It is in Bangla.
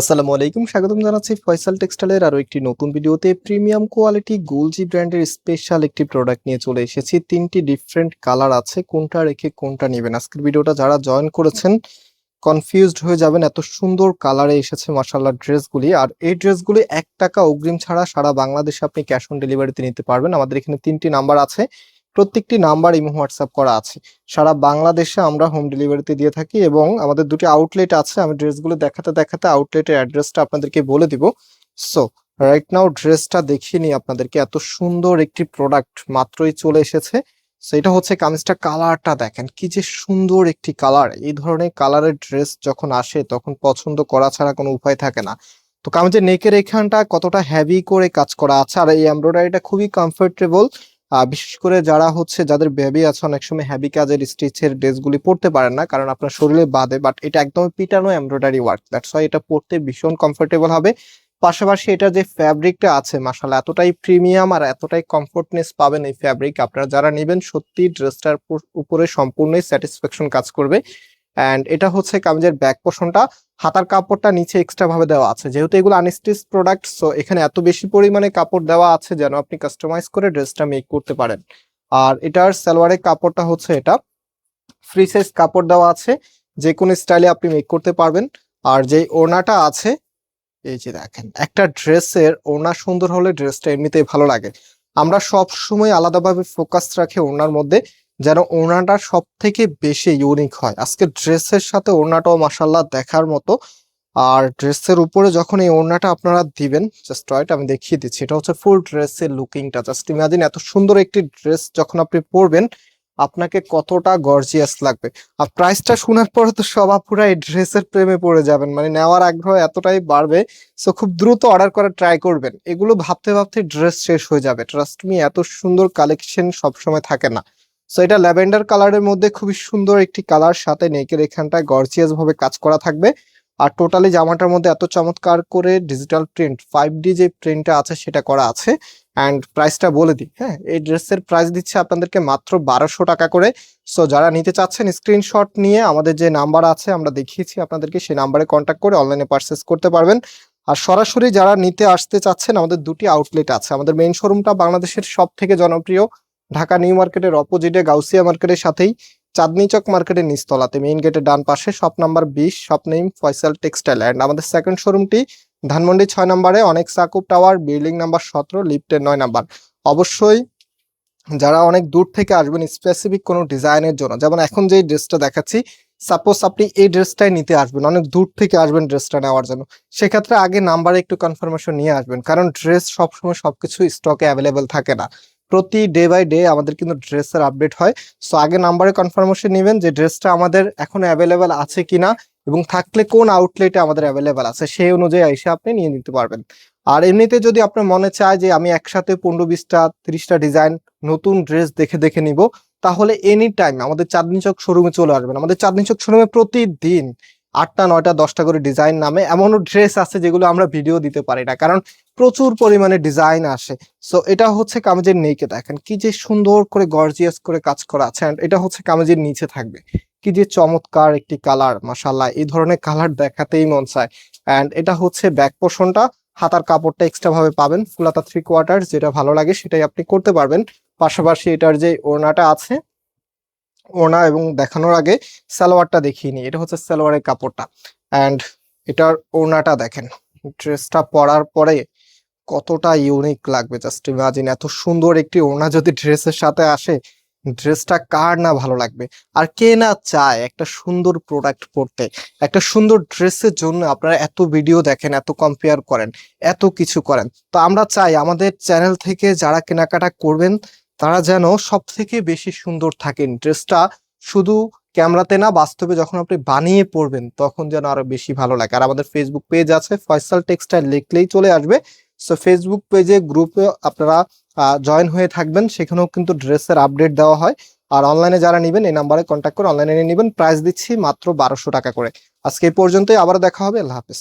আসসালামু আলাইকুম, স্বাগতম জানাচ্ছি ফয়সাল টেক্সটাইলের আরও একটি নতুন ভিডিওতে। প্রিমিয়াম কোয়ালিটি গুলজি ব্র্যান্ডের স্পেশাল একটি প্রোডাক্ট নিয়ে চলে এসেছি। তিনটি ডিফারেন্ট কালার আছে, কোনটা রেখে কোনটা নেবেন। আজকের ভিডিওটা যারা জয়েন করেছেন, কনফিউজড হয়ে যাবেন, এত সুন্দর কালারে এসেছে মার্শাল্লাহ ড্রেসগুলি। আর এই ড্রেসগুলি এক টাকা অগ্রিম ছাড়া সারা বাংলাদেশে আপনি ক্যাশ অন ডেলিভারিতে নিতে পারবেন। আমাদের এখানে তিনটি নাম্বার আছে। প্রত্যেকটি নাম্বার ইমো হোয়াটসঅ্যাপ করা আছে। সারা বাংলাদেশে আমরা হোম ডেলিভারিতে দিয়ে থাকি এবং আমাদের দুটি আউটলেট আছে। আমি ড্রেসগুলো দেখাতে দেখাতে আউটলেটের অ্যাড্রেসটা আপনাদেরকে বলে দিব। সো রাইট নাও ড্রেসটা দেখিয়ে নিই আপনাদেরকে। এত সুন্দর একটি প্রোডাক্ট মাত্রই চলে এসেছে। সো এটা হচ্ছে কামিজটা কালারটা দেখেন। কি যে সুন্দর একটি কালার এই ধরনের কালারের ড্রেস যখন আসে, তখন পছন্দ করা ছাড়া কোনো উপায় থাকে না। তো কামিজের নেকের এখানটা কতটা হ্যাভি করে কাজ করা আছে। আর এই এমব্রয়ডারিটা খুবই কমফোর্টেবল বিশেষ করে যারা হচ্ছে যাদের বেবি আছে, অনেক সময় হ্যাভি কাজের স্টিচের ড্রেসগুলি পরতে পারেন না, কারণ আপনার শরীরে বাদে বাট এটা একদম পিটানো এমব্রয়ডারি ওয়ার্ক দ্যাটস ওয়াই এটা পরতে ভীষণ কমফোর্টেবল হবে। পাশাপাশি এটা যে ফ্যাব্রিকটা আছে মাসাল্লাহ এতটাই প্রিমিয়াম আর এতটাই কমফোর্টনেস পাবেন এই ফ্যাব্রিক আপনারা যারা নেবেন সত্যি ড্রেসটার উপরে সম্পূর্ণই স্যাটিসফ্যাকশন কাজ করবে। অ্যান্ড এটা হচ্ছে কামিজের ব্যাক পোর্শনটা হাতার কাপড়টা নিচে এক্সট্রা ভাবে দেওয়া আছে। যেহেতু এগুলো আনস্টিচ প্রোডাক্ট সো এখানে এত বেশি পরিমাণে কাপড় দেওয়া আছে যেন আপনি কাস্টমাইজ করে ড্রেসটা মেক করতে পারেন। আর এটার সালোয়ারের কাপড়টা হচ্ছে এটা। ফ্রি সাইজ কাপড় দেওয়া আছে। যে কোনো স্টাইলে আপনি মেক করতে পারবেন। আর যে ওড়নাটা আছে, এই যে দেখেন, একটা ড্রেসের ওড়না সুন্দর হলে ড্রেসটা এমনিতেই ভালো লাগে। আমরা সব সময় আলাদাভাবে ফোকাস রাখি ওড়নার মধ্যে। যেন ওড়নাটা সব থেকে বেশি ইউনিক হয়। আজকে ড্রেসের সাথে ওড়নাটাও মাসাল্লাহ দেখার মতো। আর ড্রেসের উপরে যখন এই ওড়নাটা আপনারা দিবেন জাস্ট রাইট আমি দেখিয়ে দিচ্ছি। এটা হচ্ছে ফুল ড্রেসের লুকিংটা জাস্ট ইমাজিন এত সুন্দর একটি ড্রেস যখন আপনি পরবেন, আপনাকে কতটা গর্জিয়াস লাগবে। আর প্রাইসটা শোনার পরে তো সব আপুরা এই ড্রেসের প্রেমে পড়ে যাবেন। মানে নেওয়ার আগ্রহ এতটাই বাড়বে সো খুব দ্রুত অর্ডার করার ট্রাই করবেন। এগুলো ভাবতে ভাবতে ড্রেস শেষ হয়ে যাবে। ট্রাস্ট মি এত সুন্দর কালেকশন সবসময় থাকে না। সো এটা ল্যাভেন্ডার কালারের মধ্যে খুবই সুন্দর একটি কালার। সাথে নেকের এখানটায় গর্জিয়াস ভাবে কাজ করা থাকবে। আর টোটালি জামাটার মধ্যে এত চমৎকার করে ডিজিটাল প্রিন্ট ফাইভ ডি যে প্রিন্টটা আছে, সেটা করা আছে। অ্যান্ড প্রাইসটা বলে দিই হ্যাঁ? এই ড্রেসের প্রাইস দিচ্ছে আপনাদেরকে মাত্র বারোশো টাকা করে। সো যারা নিতে চাচ্ছেন স্ক্রিনশট নিয়ে আমাদের যে নাম্বার আছে, আমরা দেখিয়েছি আপনাদেরকে। সেই নাম্বারে কন্ট্যাক্ট করে অনলাইনে পারচেস করতে পারবেন। আর সরাসরি যারা নিতে আসতে চাচ্ছেন, আমাদের দুটি আউটলেট আছে। আমাদের মেইন শোরুমটা বাংলাদেশের সব থেকে জনপ্রিয়। ঢাকা নিউ মার্কেটের অপোজিটে গাউসিয়া মার্কেটের সাথেই চাঁদনি চক মার্কেটের নিচতলাতে, মেইন গেটের ডান পাশে, শপ নাম্বার বিশ, shop name Faisal textile and আমাদের সেকেন্ড শোরুমটি ধানমন্ডি ছয় নম্বরে, অনেক সাকুব টাওয়ার, বিল্ডিং নাম্বার সতেরো, লিফটের নয় নাম্বার। অবশ্যই যারা অনেক দূর থেকে আসবেন স্পেসিফিক কোনো ডিজাইনের জন্য, যেমন এখন যে ড্রেসটা দেখাচ্ছি সাপোজ আপনি এই ড্রেসটাই নিতে আসবেন, অনেক দূর থেকে আসবেন ড্রেসটা নেওয়ার জন্য। সেক্ষেত্রে আগে নাম্বারে একটু কনফার্মেশন নিয়ে আসবেন, কারণ ড্রেস সবসময় সবকিছু স্টকে অ্যাভেলেবেল থাকে না। প্রতি ডে বাই ডে আমাদের কিন্তু ড্রেসের আপডেট হয়। সো আগে নাম্বারে কনফার্মেশন নেবেন যে ড্রেসটা আমাদের এখন অ্যাভেলেবেল আছে কিনা এবং থাকলে কোন আউটলেটে আমাদের অ্যাভেলেবেল আছে সেই অনুযায়ী এসে আপনি নিয়ে নিতে পারবেন। আর এমনিতে যদি আপনার মনে চায় যে আমি একসাথে পনেরো বিশটা, তিরিশটা ডিজাইন নতুন ড্রেস দেখে দেখে নিব, তাহলে এনি টাইম আমাদের চাঁদনি চক শোরুমে চলে আসবেন। আমাদের চাঁদনি চক শোরুমে প্রতিদিন আটটা, নয়টা, দশটা করে ডিজাইন নামে এমনও ড্রেস আছে যেগুলো আমরা ভিডিও দিতে পারি না, কারণ প্রচুর পরিমাণে ডিজাইন আসে। সো এটা হচ্ছে কামেজের নেইকে দেখেন, কি যে সুন্দর করে গর্জিয়াস করে কাজ করা আছে এটা হচ্ছে কামেজের নিচে থাকবে। কি যে চমৎকার একটি কালার মাসাল্লাহ এই ধরনের কালার দেখাতেই মন চায়। অ্যান্ড এটা হচ্ছে ব্যাক পোর্শনটা হাতার কাপড়টা এক্সট্রা ভাবে পাবেন ফুলাতা থ্রি কোয়ার্টার যেটা ভালো লাগে সেটাই আপনি করতে পারবেন। পাশাপাশি এটার যে ওড়নাটা আছে ওড়না এবং দেখানোর আগে সালোয়ারটা দেখিয়ে নিই। এটা হচ্ছে সালোয়ারের কাপড়টা। অ্যান্ড এটার ওড়নাটা দেখেন। ড্রেসটা পরার পরে কতটা ইউনিক লাগবে। জাস্ট ইমাজিন এত সুন্দর একটি ওড়না যদি ড্রেসের সাথে আসে, ড্রেসটা কার না ভালো লাগবে? আর কে না চায় একটা সুন্দর প্রোডাক্ট পরতে? একটা সুন্দর ড্রেসের জন্য আপনারা এত ভিডিও দেখেন, এত কম্পেয়ার করেন, এত কিছু করেন। তো আমরা চাই আমাদের চ্যানেল থেকে যারা কেনাকাটা করবেন তারা যেন সব থেকে বেশি সুন্দর থাকেন। ড্রেসটা শুধু ক্যামেরাতে না, বাস্তবে যখন আপনি বানিয়ে পড়বেন তখন যেন আরও বেশি ভালো লাগে। আর আমাদের ফেসবুক পেজ আছে ফয়সাল টেক্সটাইল লিখলেই চলে আসবে। সো ফেসবুক পেজে গ্রুপে আপনারা জয়েন হয়ে থাকবেন। সেখানেও কিন্তু ড্রেসের আপডেট দেওয়া হয়। আর অনলাইনে যারা নেবেন, এই নাম্বারে কন্ট্যাক্ট করে অনলাইনে নেবেন। প্রাইস দিচ্ছি মাত্র বারোশো টাকা করে। আজকে এই পর্যন্তই। আবার দেখা হবে। আল্লাহ হাফেজ।